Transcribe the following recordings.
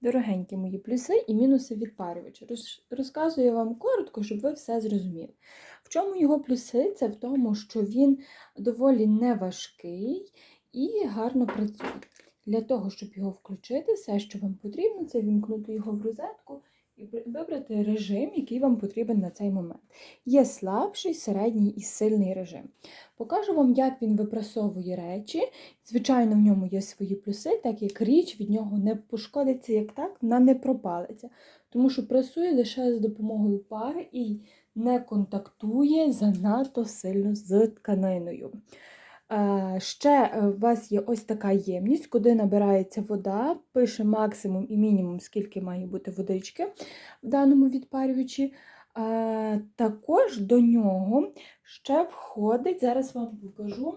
Дорогенькі мої плюси і мінуси відпарювача. Розказую вам коротко, щоб ви все зрозуміли. В чому його плюси? Це в тому, що він доволі неважкий і гарно працює. Для того, щоб його включити, все, що вам потрібно, це вімкнути його в розетку і вибрати режим, який вам потрібен на цей момент. Є слабший, середній і сильний режим. Покажу вам, як він випрасовує речі. Звичайно, в ньому є свої плюси, так як річ від нього не пошкодиться, як так, вона не пропалиться. Тому що прасує лише з допомогою пари і не контактує занадто сильно з тканиною. Е, Ще е, у вас є ось така ємність, куди набирається вода, пише максимум і мінімум, скільки має бути водички в даному відпарювачі. Е, Також до нього ще входить, зараз вам покажу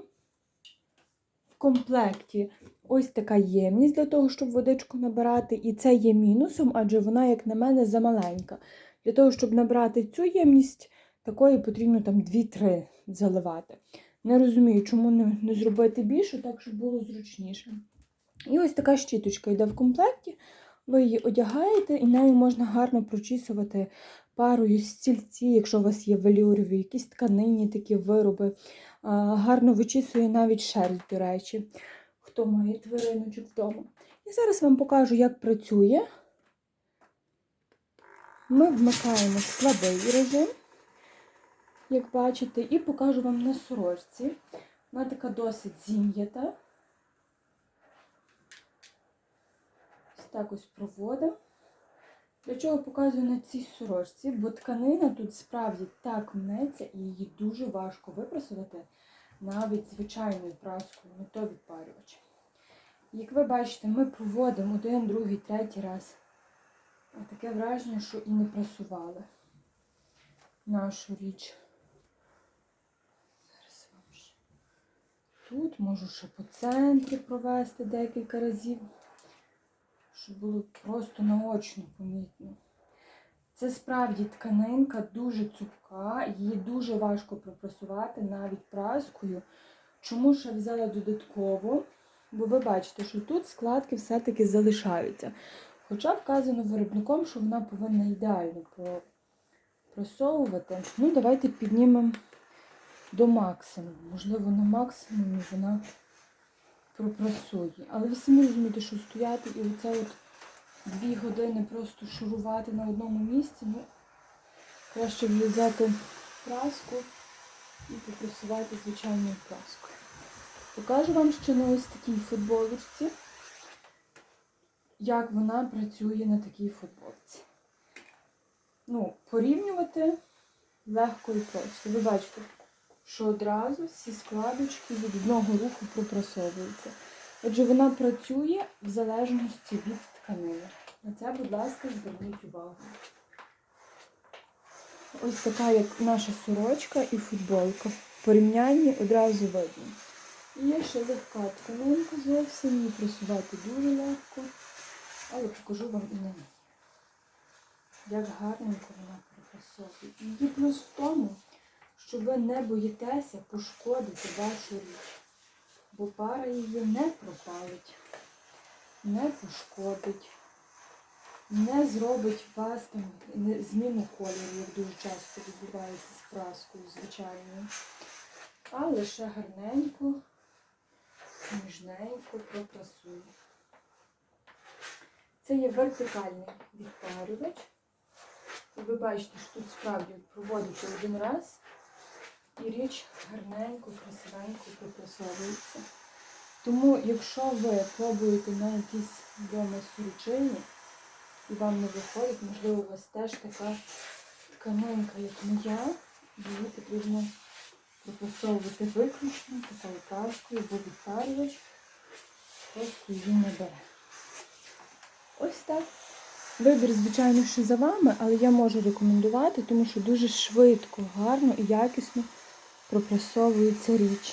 в комплекті ось така ємність для того, щоб водичку набирати. І це є мінусом, адже вона, як на мене, замаленька. Для того, щоб набрати цю ємність, такої потрібно там 2-3 заливати. Не розумію, чому не, не зробити більше, так, щоб було зручніше. І ось така щіточка йде в комплекті. Ви її одягаєте, і нею можна гарно прочісувати парою стільці, якщо у вас є велюрові, якісь тканинні такі вироби. Гарно вичісує навіть шерсть, до речі, хто має твариночок вдома. І зараз вам покажу, як працює. Ми вмикаємо слабий режим, як бачите, і покажу вам на сорочці. Вона така досить зім'ята. Ось так ось проводимо. Для чого показую на цій сорочці? Бо тканина тут справді так мнеться і її дуже важко випрасувати навіть звичайною праскою, не то відпарювач. Як ви бачите, ми проводимо один, другий, третій раз. Таке враження, що і не прасували нашу річ. Зараз вам ще. Тут можу ще по центрі провести декілька разів щоб було просто наочно помітно. Це справді тканинка дуже цупка, її дуже важко пропрасувати навіть праскою. Чому я взяла додатково? Бо ви бачите, що тут складки все-таки залишаються. Хоча вказано виробником, що вона повинна ідеально просовувати. Ну, давайте піднімемо до максимуму. Можливо, на максимумі вона пропрасує. Але ви самі розумієте, що стояти і оце от дві години просто шурувати на одному місці, ну, краще взяти праску і попрасувати звичайною праскою. Покажу вам ще на ось такій футболочці, як вона працює на такій футболці. Ну, порівнювати легко і просто. Ви бачите, що одразу всі складочки від одного руху пропрасовуються. Отже, вона працює в залежності від тканини. На це, будь ласка, зверніть увагу. Ось така, як наша сорочка і футболка. В порівнянні одразу видно. І є ще легка тканинка зовсім, її просувати дуже легко. Але покажу вам і на ній. Як гарненько вона пропрасовує. Її плюс в тому, що ви не боїтеся пошкодити вашу річ, бо пара її не пропалить, не пошкодить, не зробить вас там зміну кольору, як дуже часто відбувається з праскою звичайною, а лише гарненько, ніжненько пропрасує. Це є вертикальний відпарювач. Ви бачите, що тут справді проводите один раз і річ гарненько, красивенько пропрасовується. Тому, якщо ви пробуєте на якісь вдома суручині і вам не виходить, можливо, у вас теж така тканинка, як моя, її потрібно пропрасовувати виключно такою праскою, бо відпарювач просто її не бере. Ось так. Вибір, звичайно, що за вами, але я можу рекомендувати, тому що дуже швидко, гарно і якісно пропрасовується річ.